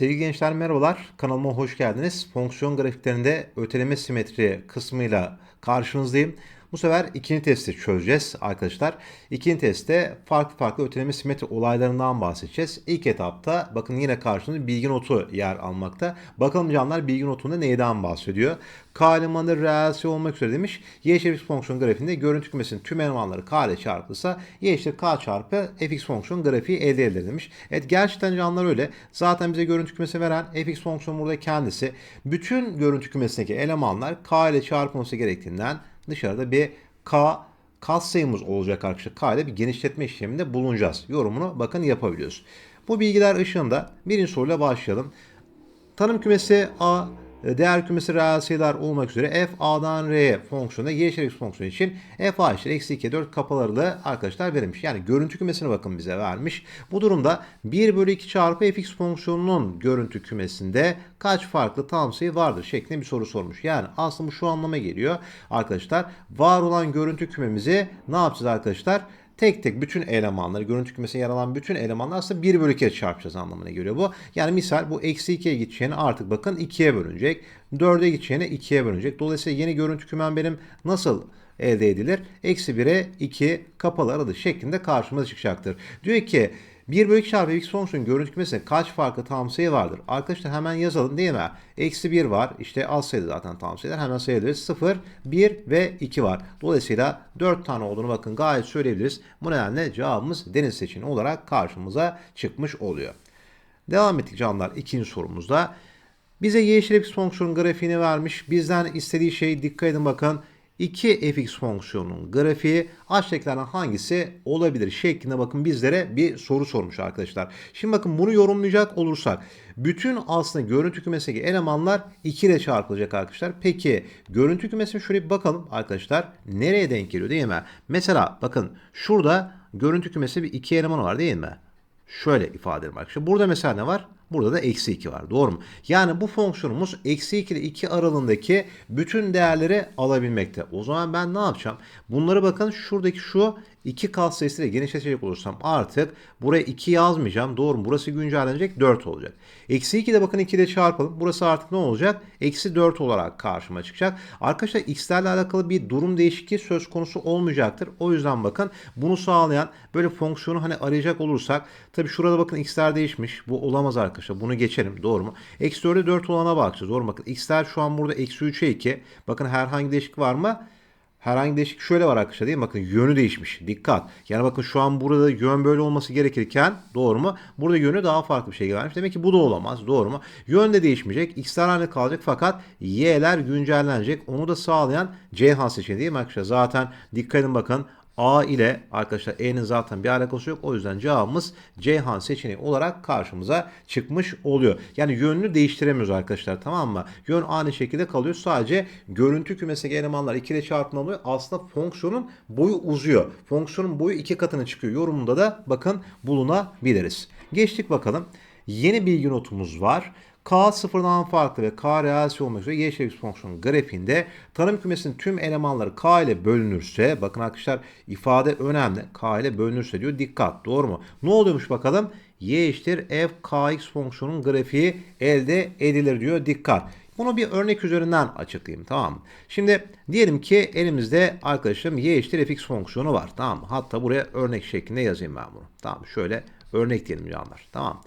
Sevgili gençler merhabalar. Kanalıma hoş geldiniz. Fonksiyon grafiklerinde öteleme simetri kısmıyla karşınızdayım. Bu sefer ikinci testi çözeceğiz arkadaşlar. İkinci testte farklı farklı öteleme simetri olaylarından bahsedeceğiz. İlk etapta bakın yine karşımızda bilgi notu yer almakta. Bakalım canlar bilgi notunda neyden bahsediyor? K elemanı reelsi olmak üzere demiş. Y eşittir fx fonksiyon grafiğinde görüntü kümesinin tüm elemanları K ile çarpılırsa Y eşittir K çarpı fx fonksiyon grafiği elde edilir demiş. Evet gerçekten canlar öyle. Zaten bize görüntü kümesi veren fx fonksiyon burada kendisi. Bütün görüntü kümesindeki elemanlar K ile çarpılması gerektiğinden dışarıda bir K katsayımız olacak arkadaşlar. K ile bir genişletme işleminde bulunacağız. Yorumunu bakın yapabiliyoruz. Bu bilgiler ışığında birinci soruyla başlayalım. Tanım kümesi A, değer kümesi reel sayılar olmak üzere f a'dan r'ye fonksiyonu y eşittir x fonksiyonu için f a eşittir eksi 2 4 kapalarıyla arkadaşlar verilmiş. Yani görüntü kümesini bakın bize vermiş. Bu durumda 1 bölü 2 çarpı fx fonksiyonunun görüntü kümesinde kaç farklı tam sayı vardır şeklinde bir soru sormuş. Yani aslında bu şu anlama geliyor arkadaşlar. Var olan görüntü kümemizi ne yapacağız arkadaşlar? Tek tek bütün elemanları, görüntü kümesine yer alan bütün elemanlar aslında 1 bölü 2'ye çarpacağız anlamına geliyor bu. Yani misal bu eksi 2'ye gideceğini artık bakın 2'ye bölünecek. 4'e gideceğini 2'ye bölünecek. Dolayısıyla yeni görüntü kümem benim nasıl elde edilir? Eksi 1'e 2 kapalı aradı şeklinde karşımıza çıkacaktır. Diyor ki 1 bölü 2 çarpı x fonksiyonun görüntü kaç farklı tam sayı vardır? Arkadaşlar hemen yazalım değil mi? Eksi 1 var. İşte az sayıda zaten tam sayılar. Hemen sayabiliriz. 0, 1 ve 2 var. Dolayısıyla 4 tane olduğunu bakın gayet söyleyebiliriz. Bu nedenle cevabımız deniz seçeneği olarak karşımıza çıkmış oluyor. Devam ettik canlar ikinci sorumuzda. Bize y x fonksiyonun grafiğini vermiş. Bizden istediği şey dikkat edin bakın 2 fx fonksiyonunun grafiği aşağıdakilerden hangisi olabilir şeklinde bakın bizlere bir soru sormuş arkadaşlar. Şimdi bakın bunu yorumlayacak olursak bütün aslında görüntü kümesindeki elemanlar 2 ile çarpılacak arkadaşlar. Peki görüntü kümesine şöyle bir bakalım arkadaşlar. Nereye denk geliyor değil mi? Mesela bakın şurada görüntü kümesi bir iki eleman var değil mi? Şöyle ifade edelim arkadaşlar. Burada mesela ne var? Burada da eksi 2 var. Doğru mu? Yani bu fonksiyonumuz eksi 2 ile 2 aralığındaki bütün değerleri alabilmekte. O zaman ben ne yapacağım? Bunları bakın şuradaki şu 2 kat sayısıyla genişletecek olursam artık buraya 2 yazmayacağım. Doğru mu? Burası güncellenecek 4 olacak. Eksi 2 de bakın 2 ile çarpalım. Burası artık ne olacak? Eksi 4 olarak karşıma çıkacak. Arkadaşlar x'lerle alakalı bir durum değişikliği söz konusu olmayacaktır. O yüzden bakın bunu sağlayan böyle fonksiyonu hani arayacak olursak tabi şurada bakın x'ler değişmiş. Bu olamaz arkadaşlar. Bunu geçelim. Doğru mu? Eksi 4'e 4 olana bakacağız. Doğru mu? Bakın x'ler şu an burada eksi 3'e 2. Bakın herhangi değişiklik var mı? Herhangi değişiklik şöyle var arkadaşlar değil mi? Bakın yönü değişmiş. Dikkat. Yani bakın şu an burada yön böyle olması gerekirken doğru mu? Burada yönü daha farklı bir şey vermiş. Demek ki bu da olamaz. Doğru mu? Yön de değişmeyecek. X'ler aynı kalacak fakat Y'ler güncellenecek. Onu da sağlayan Ceyhan seçeneği değil mi arkadaşlar? Zaten dikkat edin bakın A ile arkadaşlar E'nin zaten bir alakası yok. O yüzden cevabımız Ceyhan seçeneği olarak karşımıza çıkmış oluyor. Yani yönünü değiştiremiyoruz arkadaşlar tamam mı? Yön aynı şekilde kalıyor. Sadece görüntü kümesindeki elemanlar 2 ile çarpımı oluyor. Aslında fonksiyonun boyu uzuyor. Fonksiyonun boyu 2 katına çıkıyor. Yorumunda da bakın bulunabiliriz. Geçtik bakalım. Yeni bilgi notumuz var. K sıfırdan farklı ve K reelsi olmak üzere y eşittir fonksiyonun grafiğinde tanım kümesinin tüm elemanları K ile bölünürse bakın arkadaşlar ifade önemli. K ile bölünürse diyor dikkat doğru mu? Ne oluyormuş bakalım? y eşittir f kx fonksiyonun grafiği elde edilir diyor dikkat. Bunu bir örnek üzerinden açıklayayım tamam mı? Şimdi diyelim ki elimizde arkadaşım y eşittir fx fonksiyonu var tamam mı? Hatta buraya örnek şeklinde yazayım ben bunu. Tamam şöyle örnek diyelim canlar tamam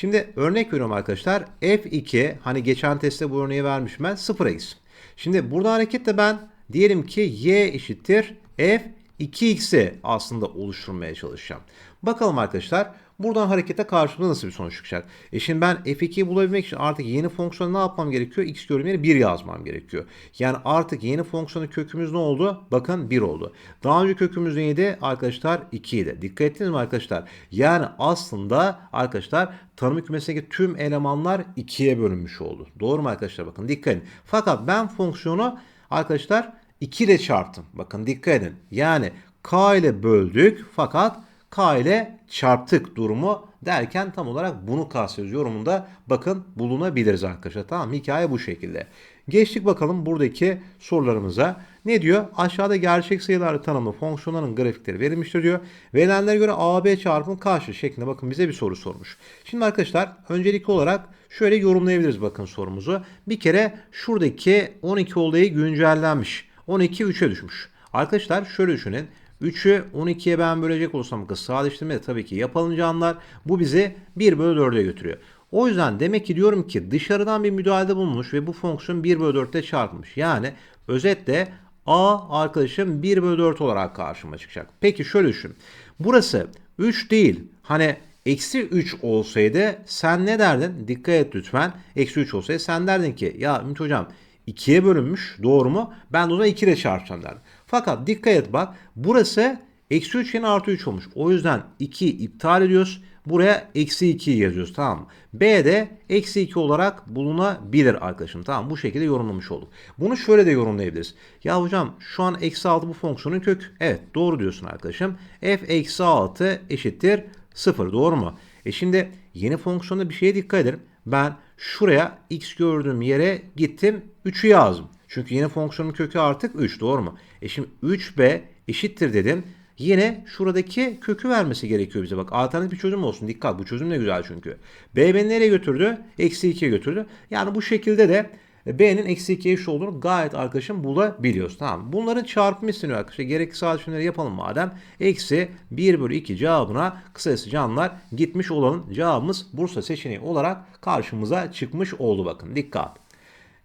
Şimdi örnek veriyorum arkadaşlar. F2 hani geçen testte bu örneği vermişim ben 0x. Şimdi burada hareketle ben diyelim ki y eşittir f 2x'i aslında oluşturmaya çalışacağım. Bakalım arkadaşlar buradan harekete karşımıza nasıl bir sonuç çıkacak? E şimdi ben f2'yi bulabilmek için artık yeni fonksiyonu ne yapmam gerekiyor? x görünümleri 1 yazmam gerekiyor. Yani artık yeni fonksiyonun kökümüz ne oldu? Bakın 1 oldu. Daha önce kökümüz neydi? Arkadaşlar 2 idi. Dikkat ettiniz mi arkadaşlar? Yani aslında arkadaşlar tanım kümesindeki tüm elemanlar 2'ye bölünmüş oldu. Doğru mu arkadaşlar? Bakın dikkat edin. Fakat ben fonksiyonu arkadaşlar 2 ile çarptım. Bakın dikkat edin. Yani k ile böldük fakat k ile çarptık durumu derken tam olarak bunu kastediyoruz yorumunda bakın bulunabiliriz arkadaşlar. Tamam hikaye bu şekilde. Geçtik bakalım buradaki sorularımıza. Ne diyor? Aşağıda gerçek sayılarla tanımlı fonksiyonların grafikleri verilmiştir diyor. Verilenlere göre AB çarpımı karşı şeklinde bakın bize bir soru sormuş. Şimdi arkadaşlar öncelikli olarak şöyle yorumlayabiliriz bakın sorumuzu. Bir kere şuradaki 12 olayı güncellenmiş. 12 3'e düşmüş. Arkadaşlar şöyle düşünün. 3'ü 12'ye ben bölecek kız sadeleştirme de tabii ki yapalım canlar. Bu bizi 1 bölü 4'e götürüyor. O yüzden demek ki diyorum ki dışarıdan bir müdahalede bulunmuş ve bu fonksiyon 1 bölü 4'te çarpılmış. Yani özetle a arkadaşım 1 bölü 4 olarak karşıma çıkacak. Peki şöyle düşün. Burası 3 değil. Hani eksi 3 olsaydı sen ne derdin? Dikkat et lütfen. Eksi 3 olsaydı sen derdin ki ya Ümit hocam 2'ye bölünmüş doğru mu? Ben de o zaman 2 ile çarpacağım derdim. Fakat dikkat et bak burası eksi 3 yine artı 3 olmuş. O yüzden 2 iptal ediyoruz. Buraya eksi 2 yazıyoruz tamam mı? B de eksi 2 olarak bulunabilir arkadaşım. Tamam bu şekilde yorumlamış olduk. Bunu şöyle de yorumlayabiliriz. Ya hocam şu an eksi 6 bu fonksiyonun kök. Evet doğru diyorsun arkadaşım. F eksi 6 eşittir 0 doğru mu? E şimdi yeni fonksiyonda bir şeye dikkat edelim. Ben şuraya x gördüğüm yere gittim 3'ü yazdım. Çünkü yeni fonksiyonun kökü artık 3 doğru mu? E şimdi 3b eşittir dedim. Yine şuradaki kökü vermesi gerekiyor bize. Bak alternatif bir çözüm olsun. Dikkat bu çözüm ne güzel çünkü. B beni nereye götürdü? Eksi 2'ye götürdü. Yani bu şekilde de B'nin eksi 2'ye eşit olduğunu gayet arkadaşım bulabiliyoruz. Tamam. Bunların çarpımı isteniyor arkadaşlar. Gerekli sadeleştirmeleri yapalım madem. Eksi 1 bölü 2 cevabına kısacası canlar gitmiş olalım. Cevabımız Bursa seçeneği olarak karşımıza çıkmış oldu bakın. Dikkat.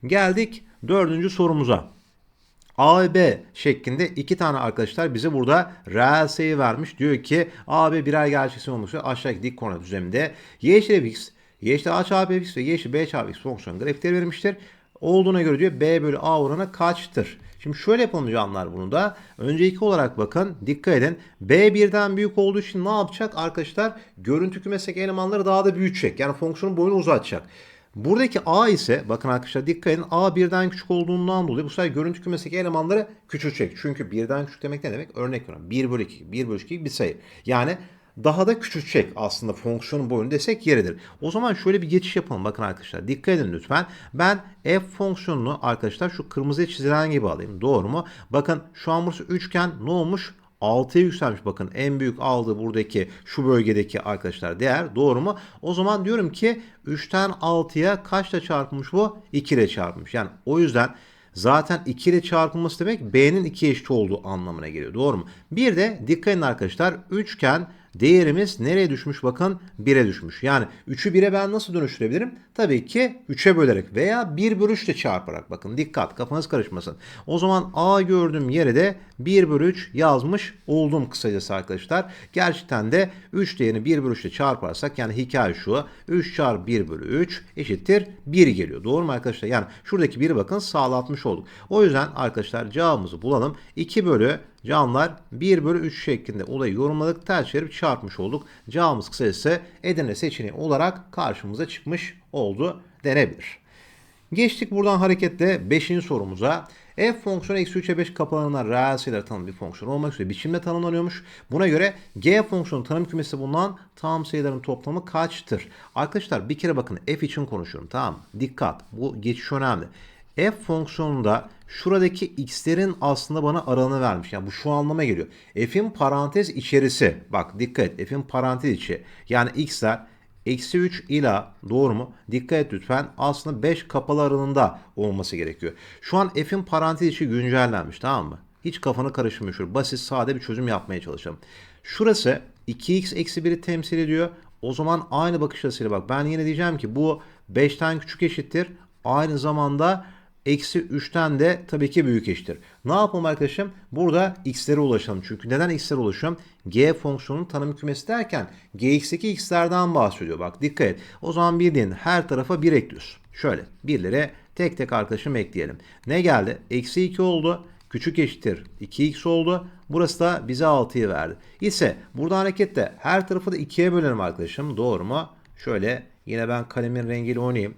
Geldik dördüncü sorumuza. A ve B şeklinde iki tane arkadaşlar bize burada sayı vermiş. Diyor ki A ve birer gerçek sayı olmuş. Aşağıdaki dik koordinat düzleminde y eşittir x, y eşittir a çarpı x ve y eşittir b çarpı x fonksiyon grafikleri verilmiştir. Olduğuna göre diyor b bölü a oranı kaçtır? Şimdi şöyle yapalım canlar bunu da. Öncelikli olarak bakın dikkat edin. B birden büyük olduğu için ne yapacak arkadaşlar? Görüntü kümesindeki elemanları daha da büyütecek. Yani fonksiyonun boyunu uzatacak. Buradaki A ise bakın arkadaşlar dikkat edin A birden küçük olduğundan dolayı bu sefer görüntü kümesindeki elemanları küçülecek. Çünkü birden küçük demek ne demek? Örnek veriyorum 1 bölü 2, 1 bölü 2 bir sayı. Yani daha da küçülecek aslında fonksiyonun boyunu desek yeridir. O zaman şöyle bir geçiş yapalım. Bakın arkadaşlar dikkat edin lütfen. Ben f fonksiyonunu arkadaşlar şu kırmızı çizilen gibi alayım. Doğru mu? Bakın şu an burası üçgen ne olmuş? 6'ya yükselmiş bakın en büyük aldığı buradaki şu bölgedeki arkadaşlar değer doğru mu? O zaman diyorum ki 3'ten 6'ya kaçla çarpılmış bu? 2 ile çarpılmış. Yani o yüzden zaten 2 ile çarpılması demek B'nin 2 eşit olduğu anlamına geliyor. Doğru mu? Bir de dikkat edin arkadaşlar üçgen değerimiz nereye düşmüş bakın 1'e düşmüş. Yani 3'ü 1'e ben nasıl dönüştürebilirim? Tabii ki 3'e bölerek veya 1 bölü 3 ile çarparak bakın dikkat kafanız karışmasın. O zaman A gördüğüm yere de 1 bölü 3 yazmış oldum kısacası arkadaşlar. Gerçekten de 3 değerini 1 bölü 3 ile çarparsak yani hikaye şu 3 çarpı 1 bölü 3 eşittir 1 geliyor. Doğru mu arkadaşlar? Yani şuradaki 1'i bakın sağlatmış olduk. O yüzden arkadaşlar cevabımızı bulalım. 2 bölü Canlar 1 bölü 3 şeklinde olayı yorumladık. Ters çevirip çarpmış olduk. Cevabımız kısacası Edirne seçeneği olarak karşımıza çıkmış oldu denebilir. Geçtik buradan hareketle 5. sorumuza. F fonksiyonu eksi 3'e 5 kapılarından reel sayılar tanımlı bir fonksiyon olmak üzere biçimde tanımlanıyormuş. Buna göre G fonksiyonu tanım kümesi bulunan tam sayıların toplamı kaçtır? Arkadaşlar bir kere bakın F için konuşuyorum tamam Dikkat bu geçiş önemli. F fonksiyonunda şuradaki x'lerin aslında bana aralığını vermiş. Yani bu şu anlama geliyor. F'in parantez içerisi. Bak dikkat et. F'in parantez içi. Yani x'ler eksi 3 ila doğru mu? Dikkat et lütfen. Aslında 5 kapalı aralığında olması gerekiyor. Şu an F'in parantez içi güncellenmiş tamam mı? Hiç kafanı karıştırmıyor. Şöyle basit sade bir çözüm yapmaya çalışalım. Şurası 2x eksi 1'i temsil ediyor. O zaman aynı bakış açısıyla bak. Ben yine diyeceğim ki bu 5'ten küçük eşittir. Aynı zamanda Eksi 3'ten de tabii ki büyük eşittir. Ne yapalım arkadaşım? Burada x'lere ulaşalım. Çünkü neden x'lere ulaşıyorum? G fonksiyonunun tanım kümesi derken gx'teki x'lerden bahsediyor. Bak dikkat et. O zaman bildiğin her tarafa 1 ekliyorsun. Şöyle birlere tek tek arkadaşım ekleyelim. Ne geldi? Eksi 2 oldu. Küçük eşittir 2x oldu. Burası da bize 6'yı verdi. İse burada hareketle her tarafı da 2'ye bölelim arkadaşım. Doğru mu? Şöyle yine ben kalemin rengiyle oynayayım.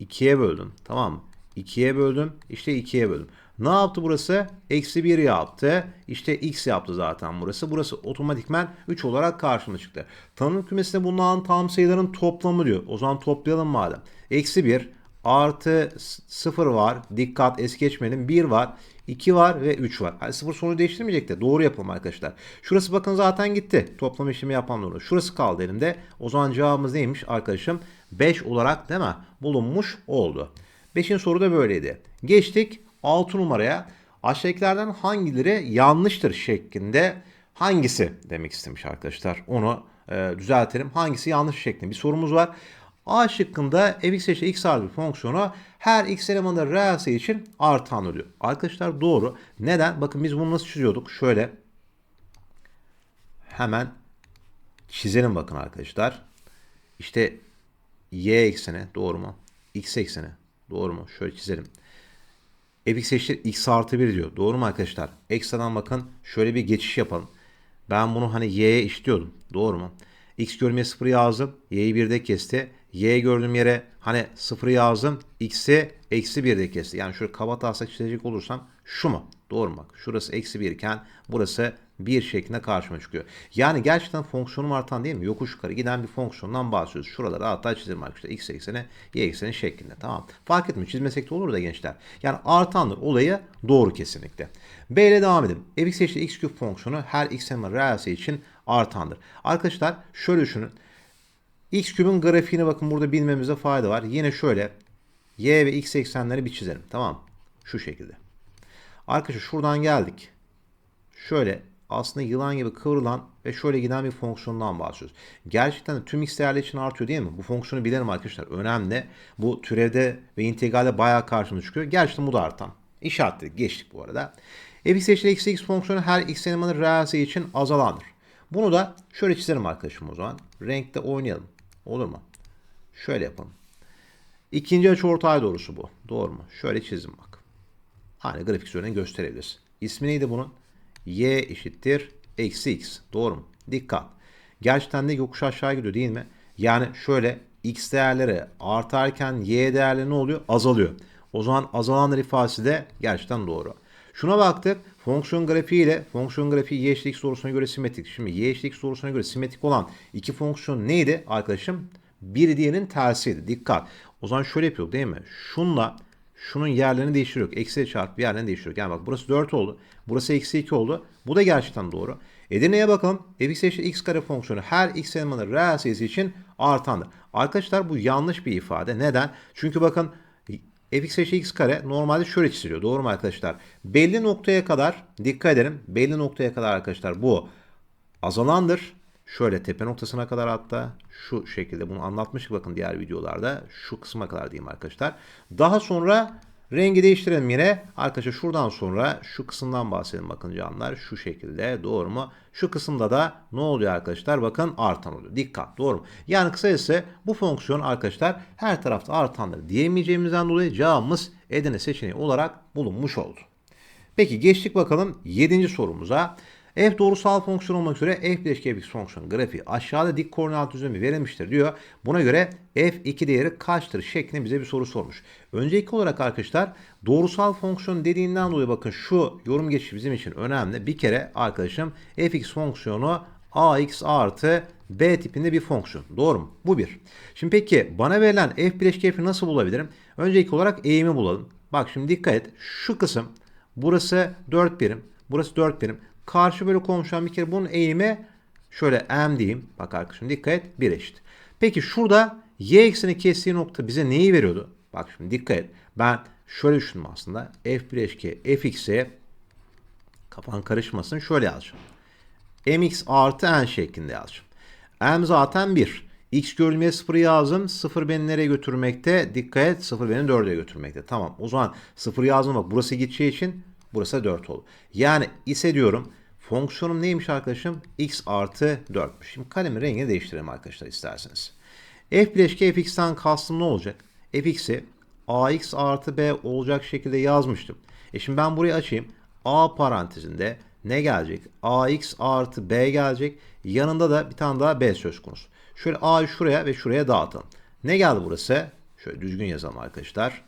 2'ye böldüm. Tamam mı? 2'ye böldüm. İşte 2'ye böldüm. Ne yaptı burası? Eksi 1 yaptı. İşte x yaptı zaten burası. Burası otomatikmen 3 olarak karşıma çıktı. Tanım kümesinde bulunan tam sayıların toplamı diyor. O zaman toplayalım madem. Eksi 1 artı 0 var. Dikkat es geçmeyelim. 1 var. 2 var ve 3 var. Hani 0 sonucu değiştirmeyecek de doğru yapalım arkadaşlar. Şurası bakın zaten gitti. Toplam işlemi yapmam doğru. Şurası kaldı elimde. O zaman cevabımız neymiş arkadaşım? 5 olarak değil mi? Bulunmuş oldu. 5. soru da böyleydi. Geçtik 6 numaraya. Aşağıdakilerden hangileri yanlıştır şeklinde hangisi demek istemiş arkadaşlar. Onu e, düzeltelim. Hangisi yanlış şeklinde bir sorumuz var. A şıkkında fx eşittir x artı fonksiyonu her x elemanı sayı için artan oluyor. Arkadaşlar doğru. Neden? Bakın biz bunu nasıl çiziyorduk? Şöyle hemen çizelim bakın arkadaşlar. İşte y ekseni doğru mu? x ekseni doğru mu? Şöyle çizelim. fx eşittir x artı 1 diyor. Doğru mu arkadaşlar? Ekstradan bakın şöyle bir geçiş yapalım. Ben bunu hani y'ye işliyordum. Doğru mu? X görmeye 0 yazdım. Y'yi 1'de kesti. Y gördüğüm yere hani 0 yazdım. X'i eksi 1'de kesti. Yani şöyle kaba taslak çizecek olursam şu mu? Doğru mu? Bak şurası eksi 1 iken burası 1 şeklinde karşıma çıkıyor. Yani gerçekten fonksiyonum artan değil mi? Yokuş yukarı giden bir fonksiyondan bahsediyoruz. Şuraları hatta çizelim arkadaşlar. X ekseni, Y ekseni şeklinde. Tamam. Fark etmiyor. Çizmesek de olur da gençler. Yani artandır olayı doğru kesinlikle. B ile devam edelim. fx eşittir x küp fonksiyonu her x elemanı reel sayı için artandır. Arkadaşlar şöyle düşünün. X kübün grafiğini bakın burada bilmemize fayda var. Yine şöyle y ve x eksenleri bir çizelim. Tamam Şu şekilde. Arkadaşlar şuradan geldik. Şöyle aslında yılan gibi kıvrılan ve şöyle giden bir fonksiyondan bahsediyoruz. Gerçekten de tüm x değerleri için artıyor değil mi? Bu fonksiyonu bilelim arkadaşlar. Önemli. Bu türevde ve integralde bayağı karşımıza çıkıyor. Gerçekten bu da artan. İşaretledik. Geçtik bu arada. fx eşittir x, fonksiyonu her x elemanı reel sayı için azalandır. Bunu da şöyle çizelim arkadaşım o zaman. Renkte oynayalım. Olur mu? Şöyle yapalım. İkinci açıortay doğrusu bu. Doğru mu? Şöyle çizdim bak. Hani grafik üzerinden gösterebiliriz. İsmi neydi bunun? Y eşittir eksi x. Doğru mu? Dikkat. Gerçekten de yokuş aşağı gidiyor değil mi? Yani şöyle x değerleri artarken y değerleri ne oluyor? Azalıyor. O zaman azalanlar ifadesi de gerçekten doğru. Şuna baktık. Fonksiyon grafiği ile fonksiyon grafiği y eşit x doğrusuna göre simetrik. Şimdi y eşit x doğrusuna göre simetrik olan iki fonksiyon neydi arkadaşım? Biri diğerinin tersiydi. Dikkat. O zaman şöyle yapıyorduk değil mi? Şunla şunun yerlerini değiştiriyor. Eksi çarpı yerlerini değiştiriyor. Yani bak burası 4 oldu. Burası eksi 2 oldu. Bu da gerçekten doğru. Edirne'ye bakalım. fx eşit x kare fonksiyonu her x elemanı reel sayısı için artandır. Arkadaşlar bu yanlış bir ifade. Neden? Çünkü bakın fx eşit x kare normalde şöyle çiziliyor. Doğru mu arkadaşlar? Belli noktaya kadar dikkat edelim. Belli noktaya kadar arkadaşlar bu azalandır. Şöyle tepe noktasına kadar hatta şu şekilde bunu anlatmıştık bakın diğer videolarda. Şu kısma kadar diyeyim arkadaşlar. Daha sonra rengi değiştirelim yine. Arkadaşlar şuradan sonra şu kısımdan bahsedelim bakın canlar. Şu şekilde doğru mu? Şu kısımda da ne oluyor arkadaşlar? Bakın artan oluyor. Dikkat doğru mu? Yani kısacası bu fonksiyon arkadaşlar her tarafta artandır diyemeyeceğimizden dolayı cevabımız Edirne seçeneği olarak bulunmuş oldu. Peki geçtik bakalım 7. sorumuza. F doğrusal fonksiyon olmak üzere f bileşke fx fonksiyon grafiği aşağıda dik koordinat düzlemi verilmiştir diyor. Buna göre f2 değeri kaçtır şeklinde bize bir soru sormuş. Öncelikli olarak arkadaşlar doğrusal fonksiyon dediğinden dolayı bakın şu yorum geçişi bizim için önemli. Bir kere arkadaşım fx fonksiyonu ax artı b tipinde bir fonksiyon. Doğru mu? Bu bir. Şimdi peki bana verilen f bileşke f'i nasıl bulabilirim? Öncelikli olarak eğimi bulalım. Bak şimdi dikkat et. Şu kısım burası 4 birim. Burası 4 birim. Karşı böyle komşulan bir kere bunun eğimi şöyle m diyeyim. Bak arkadaşım dikkat et 1 eşit. Peki şurada y ekseni kestiği nokta bize neyi veriyordu? Bak şimdi dikkat et. Ben şöyle düşündüm aslında. f1 eşki fx'e kafan karışmasın şöyle yazacağım. mx artı n şeklinde yazacağım. m zaten 1. X görülmeye 0 yazdım. 0 beni nereye götürmekte? Dikkat et 0 beni 4'e götürmekte. Tamam o zaman 0 yazdım bak burası gideceği için Burası 4 oldu. Yani ise diyorum fonksiyonum neymiş arkadaşım? x artı 4'müş. Şimdi kalemin rengini değiştirelim arkadaşlar isterseniz. f bileşke fx'ten kastım ne olacak? fx'i ax artı b olacak şekilde yazmıştım. E şimdi ben burayı açayım. a parantezinde ne gelecek? ax artı b gelecek. Yanında da bir tane daha b söz konusu. Şöyle a'yı şuraya ve şuraya dağıtalım. Ne geldi burası? Şöyle düzgün yazalım arkadaşlar.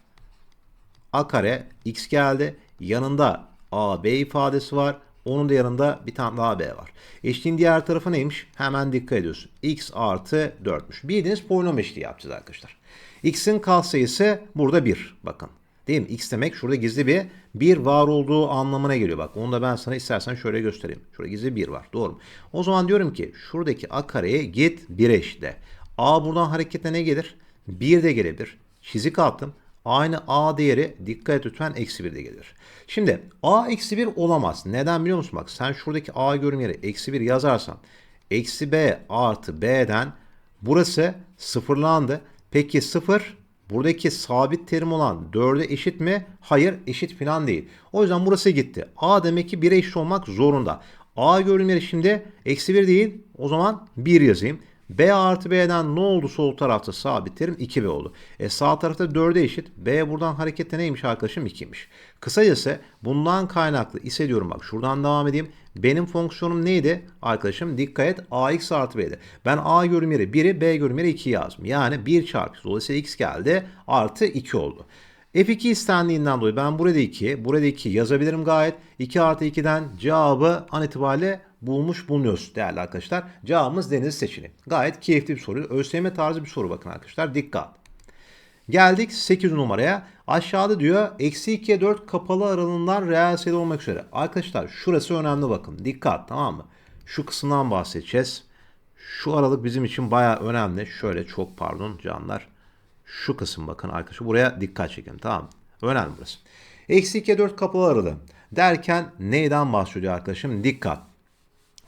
a kare x geldi. Yanında AB ifadesi var. Onun da yanında bir tane daha B var. Eşliğin diğer tarafı neymiş? Hemen dikkat ediyorsun. X artı 4'müş. Bildiğiniz polinom eşliği yapacağız arkadaşlar. X'in katsayısı burada 1. Bakın. Değil mi? X demek şurada gizli bir 1 var olduğu anlamına geliyor. Bak onu da ben sana istersen şöyle göstereyim. Şurada gizli 1 var. Doğru mu? O zaman diyorum ki şuradaki a kareye git 1 eşle. A buradan hareketle ne gelir? 1 de gelebilir. Çizik attım. Aynı a değeri dikkat et lütfen eksi 1 de gelir. Şimdi a eksi 1 olamaz. Neden biliyor musun? Bak sen şuradaki a görüm yeri eksi 1 yazarsan eksi b artı b'den burası sıfırlandı. Peki sıfır buradaki sabit terim olan 4'e eşit mi? Hayır eşit falan değil. O yüzden burası gitti. a demek ki 1'e eşit olmak zorunda. a görüm yeri şimdi eksi 1 değil. O zaman 1 yazayım. B artı B'den ne oldu sol tarafta sabit terim 2B oldu. E sağ tarafta 4'e eşit. B buradan harekette neymiş arkadaşım 2'ymiş. Kısacası bundan kaynaklı ise diyorum bak şuradan devam edeyim. Benim fonksiyonum neydi arkadaşım? Dikkat et ax artı b'di. Ben a görüm yeri 1'i b görüm yeri 2 yazdım. Yani 1 çarpı dolayısıyla x geldi artı 2 oldu. F2 istendiğinden dolayı ben burada 2, burada 2 yazabilirim gayet. 2 artı 2'den cevabı an itibariyle bulmuş bulunuyoruz değerli arkadaşlar. Cevabımız deniz seçeneği. Gayet keyifli bir soru. ÖSYM tarzı bir soru bakın arkadaşlar. Dikkat. Geldik 8 numaraya. Aşağıda diyor eksi 2'ye 4 kapalı aralığından reel sayıda olmak üzere. Arkadaşlar şurası önemli bakın. Dikkat tamam mı? Şu kısımdan bahsedeceğiz. Şu aralık bizim için baya önemli. Şöyle çok pardon canlar. Şu kısım bakın arkadaşlar. Buraya dikkat çekin tamam? Önemli burası. Eksi 2'ye 4 kapalı aralığı. Derken neyden bahsediyor arkadaşım? Dikkat.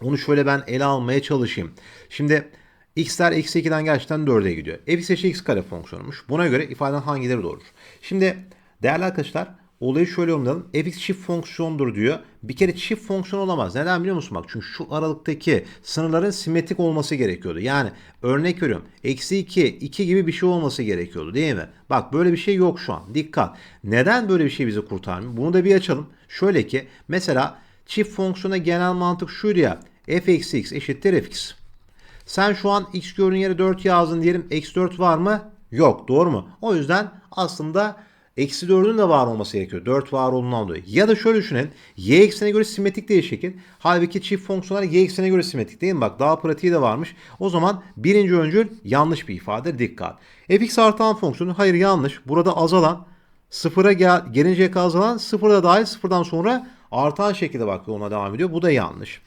Onu şöyle ben ele almaya çalışayım. Şimdi x'ler eksi 2'den gerçekten 4'e gidiyor. fx eşit x kare fonksiyonumuş. Buna göre ifaden hangileri doğrudur? Şimdi değerli arkadaşlar olayı şöyle yorumlayalım. fx çift fonksiyondur diyor. Bir kere çift fonksiyon olamaz. Neden biliyor musun? Bak çünkü şu aralıktaki sınırların simetrik olması gerekiyordu. Yani örnek veriyorum. Eksi 2, 2 gibi bir şey olması gerekiyordu değil mi? Bak böyle bir şey yok şu an. Dikkat. Neden böyle bir şey bizi kurtarmıyor? Bunu da bir açalım. Şöyle ki mesela çift fonksiyona genel mantık şuydu ya. f eksi x eşittir fx. Sen şu an x görünün yere 4 yazdın diyelim. Eksi 4 var mı? Yok. Doğru mu? O yüzden aslında eksi 4'ün de var olması gerekiyor. 4 var olduğundan dolayı. Ya da şöyle düşünelim. Y eksenine göre simetrik değil şekil. Halbuki çift fonksiyonlar y eksenine göre simetrik değil mi? Bak daha pratiği de varmış. O zaman birinci öncül yanlış bir ifade. Dikkat. fx artan fonksiyonu hayır yanlış. Burada azalan sıfıra gel, gelinceye kadar azalan sıfırda dahil sıfırdan sonra artan şekilde bak yoluna devam ediyor. Bu da yanlış.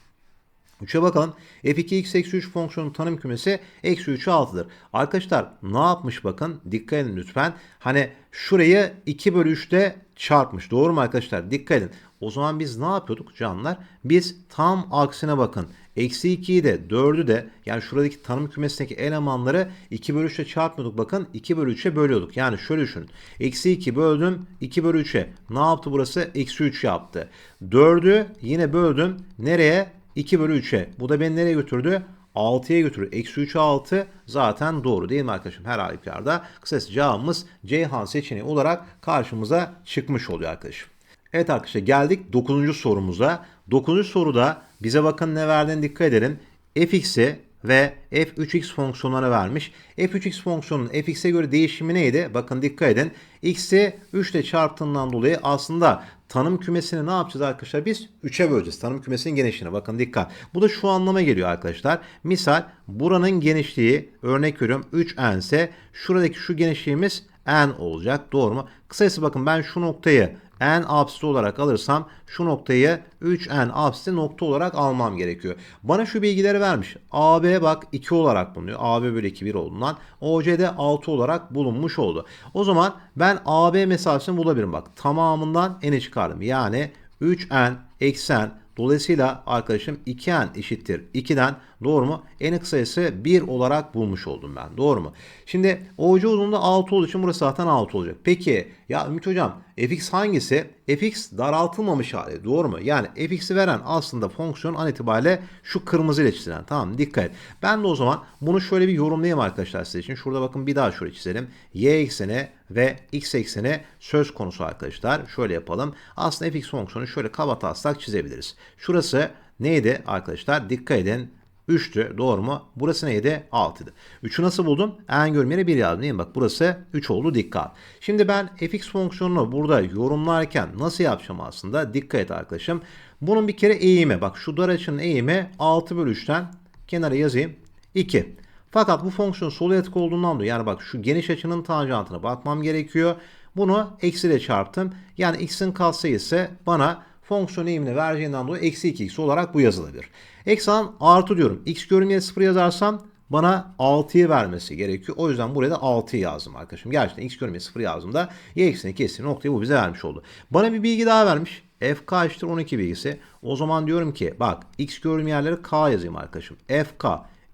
3'e bakalım. f2x eksi 3 fonksiyonun tanım kümesi eksi 3'ü 6'dır. Arkadaşlar ne yapmış bakın dikkat edin lütfen. Hani şurayı 2 bölü 3'te çarpmış. Doğru mu arkadaşlar? Dikkat edin. O zaman biz ne yapıyorduk canlar? Biz tam aksine bakın. Eksi 2'yi de 4'ü de yani şuradaki tanım kümesindeki elemanları 2 bölü 3'e çarpmıyorduk. Bakın 2 bölü 3'e bölüyorduk. Yani şöyle düşünün. Eksi 2 böldüm 2 bölü 3'e. Ne yaptı burası? Eksi 3 yaptı. 4'ü yine böldüm. Nereye? 2 bölü 3'e. Bu da beni nereye götürdü? 6'ya götürür. Eksi 3'e 6 zaten doğru değil mi arkadaşım? Her halükarda kısacası cevabımız Ceyhan seçeneği olarak karşımıza çıkmış oluyor arkadaşım. Evet arkadaşlar geldik 9. sorumuza. 9. soruda bize bakın ne verdiğine dikkat edelim. fx'i ve f3x fonksiyonları vermiş. f3x fonksiyonunun fx'e göre değişimi neydi? Bakın dikkat edin. x'i 3 ile çarptığından dolayı aslında tanım kümesini ne yapacağız arkadaşlar? Biz 3'e böleceğiz. Tanım kümesinin genişliğine bakın dikkat. Bu da şu anlama geliyor arkadaşlar. Misal buranın genişliği örnek veriyorum 3n ise şuradaki şu genişliğimiz n olacak. Doğru mu? Kısacası bakın ben şu noktayı n apsisi olarak alırsam şu noktayı 3n apsisi nokta olarak almam gerekiyor. Bana şu bilgileri vermiş. AB bak 2 olarak bulunuyor. AB bölü 2 1 olduğundan. OC'de 6 olarak bulunmuş oldu. O zaman ben AB mesafesini bulabilirim. Bak tamamından n'e çıkardım. Yani 3n eksen Dolayısıyla arkadaşım 2n eşittir 2'den doğru mu? En kısa sayısı 1 olarak bulmuş oldum ben. Doğru mu? Şimdi OC uzunluğu 6 olduğu için burası zaten 6 olacak. Peki ya Ümit hocam fx hangisi? fx daraltılmamış hali. Doğru mu? Yani fx'i veren aslında fonksiyon an itibariyle şu kırmızı ile çizilen. Tamam dikkat et. Ben de o zaman bunu şöyle bir yorumlayayım arkadaşlar size için. Şurada bakın bir daha şöyle çizelim. Y ekseni ve x ekseni söz konusu arkadaşlar. Şöyle yapalım. Aslında fx fonksiyonu şöyle kaba taslak çizebiliriz. Şurası neydi arkadaşlar? Dikkat edin. 3'tü. Doğru mu? Burası neydi? 6'ydı. 3'ü nasıl buldum? En görmeyene 1 yazdım değil mi? Bak burası 3 oldu. Dikkat. Şimdi ben fx fonksiyonunu burada yorumlarken nasıl yapacağım aslında? Dikkat et arkadaşım. Bunun bir kere eğimi. Bak şu dar açının eğimi 6 bölü 3'ten kenara yazayım. 2. Fakat bu fonksiyon sol yatık olduğundan dolayı yani bak şu geniş açının tanjantına bakmam gerekiyor. Bunu eksi ile çarptım. Yani x'in katsayısı bana fonksiyon eğimini vereceğinden dolayı eksi 2x olarak bu yazılabilir. Eksan artı diyorum. x görünmeye 0 yazarsam bana 6'yı vermesi gerekiyor. O yüzden buraya da 6'yı yazdım arkadaşım. Gerçekten x görünmeye 0 yazdığımda y ekseni kestiği noktayı bu bize vermiş oldu. Bana bir bilgi daha vermiş. fk eşittir 12 bilgisi. O zaman diyorum ki bak x görünüm yerleri k yazayım arkadaşım. fk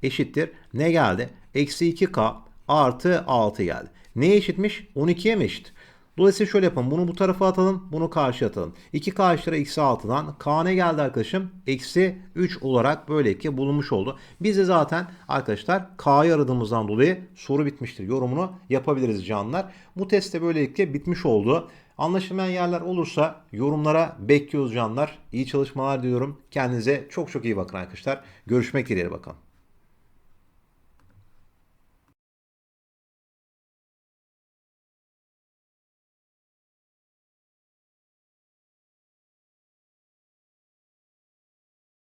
eşittir. Ne geldi? Eksi 2k artı 6 geldi. Neye eşitmiş? 12'ye mi eşit? Dolayısıyla şöyle yapalım. Bunu bu tarafa atalım. Bunu karşıya atalım. 2k eşittir eksi 6'dan. K ne geldi arkadaşım? Eksi 3 olarak böylelikle bulunmuş oldu. Biz de zaten arkadaşlar K'yı aradığımızdan dolayı soru bitmiştir. Yorumunu yapabiliriz canlar. Bu test de böylelikle bitmiş oldu. Anlaşılmayan yerler olursa yorumlara bekliyoruz canlar. İyi çalışmalar diliyorum. Kendinize çok çok iyi bakın arkadaşlar. Görüşmek dileğiyle bakalım.